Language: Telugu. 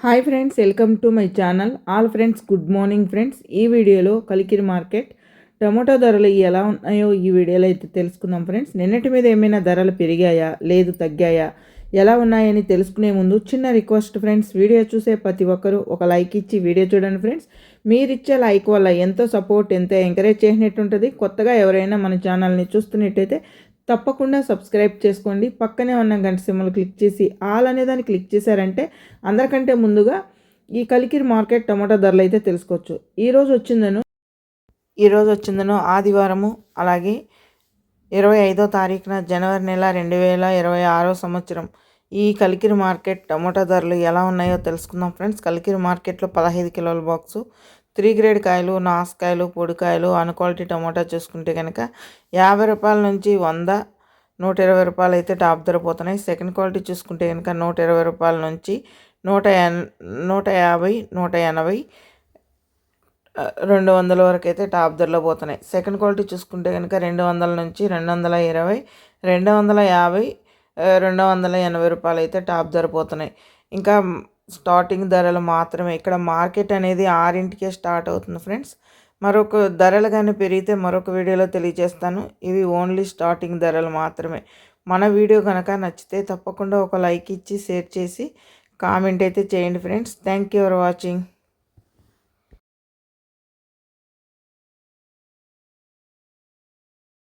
Hi friends welcome to my channel all friends good morning friends ఈ వీడియోలో కలికిరి మార్కెట్ టమాటో ధరలు ఎలా ఉన్నాయో ఈ వీడియోలో అయితే తెలుసుకుందాం ఫ్రెండ్స్ నిన్నటి మీద ఏమైనా ధరలు పెరిగాయా? లేదు తగ్గాయా? ఎలా ఉన్నాయని తెలుసుకునే ముందు చిన్న రిక్వెస్ట్ ఫ్రెండ్స్ వీడియో చూసే ప్రతి ఒక్కరూ ఒక లైక్ ఇచ్చి వీడియో చూడండి ఫ్రెండ్స్ మీరు ఇచ్చే లైక్ వల్ల ఎంతో సపోర్ట్ ఎంతో ఎంకరేజ్ చేసినట్టు ఉంటుంది కొత్తగా ఎవరైనా మన ఛానల్ని చూస్తున్నట్టయితే తప్పకుండా సబ్స్క్రైబ్ చేసుకోండి. పక్కనే ఉన్న గంట సింబల్ క్లిక్ చేసి ఆల్ అనే దాన్ని క్లిక్ చేశారంటే అందరికంటే ముందుగా ఈ కలికిరి మార్కెట్ టమాటా ధరలు అయితే తెలుసుకోవచ్చు. ఈరోజు వచ్చిందను ఈరోజు వచ్చిందను ఆదివారము అలాగే ఇరవై ఐదో తారీఖున జనవరి నెల రెండు వేల ఇరవై ఆరో సంవత్సరం. ఈ కలికిరి మార్కెట్ టమోటా ధరలు ఎలా ఉన్నాయో తెలుసుకుందాం ఫ్రెండ్స్. కలికిరి మార్కెట్లో పదహైదు కిలోల బాక్సు త్రీ గ్రేడ్ కాయలు నాసుకాయలు పొడికాయలు అన్ క్వాలిటీ టమాటా చూసుకుంటే కనుక యాభై రూపాయల నుంచి వంద నూట ఇరవై రూపాయలు అయితే టాప్ ధర పోతున్నాయి. సెకండ్ క్వాలిటీ చూసుకుంటే కనుక నూట ఇరవై రూపాయల నుంచి నూట ఎన్ నూట యాభై నూట ఎనభై రెండు వందల వరకు అయితే టాప్ ధరలో పోతున్నాయి. సెకండ్ క్వాలిటీ చూసుకుంటే కనుక రెండు వందల నుంచి రెండు వందల ఇరవై రెండు వందల యాభై రెండు వందల ఎనభై రూపాయలు అయితే టాప్ ధర పోతున్నాయి. ఇంకా స్టార్టింగ్ ధరలు మాత్రమే. ఇక్కడ మార్కెట్ అనేది ఆరింటికే స్టార్ట్ అవుతుంది ఫ్రెండ్స్. మరొక ధరలు కానీ పెరిగితే మరొక వీడియోలో తెలియజేస్తాను. ఇవి ఓన్లీ స్టార్టింగ్ ధరలు మాత్రమే. మన వీడియో కనుక నచ్చితే తప్పకుండా ఒక లైక్ ఇచ్చి షేర్ చేసి కామెంట్ అయితే చేయండి friends. Thank you for watching.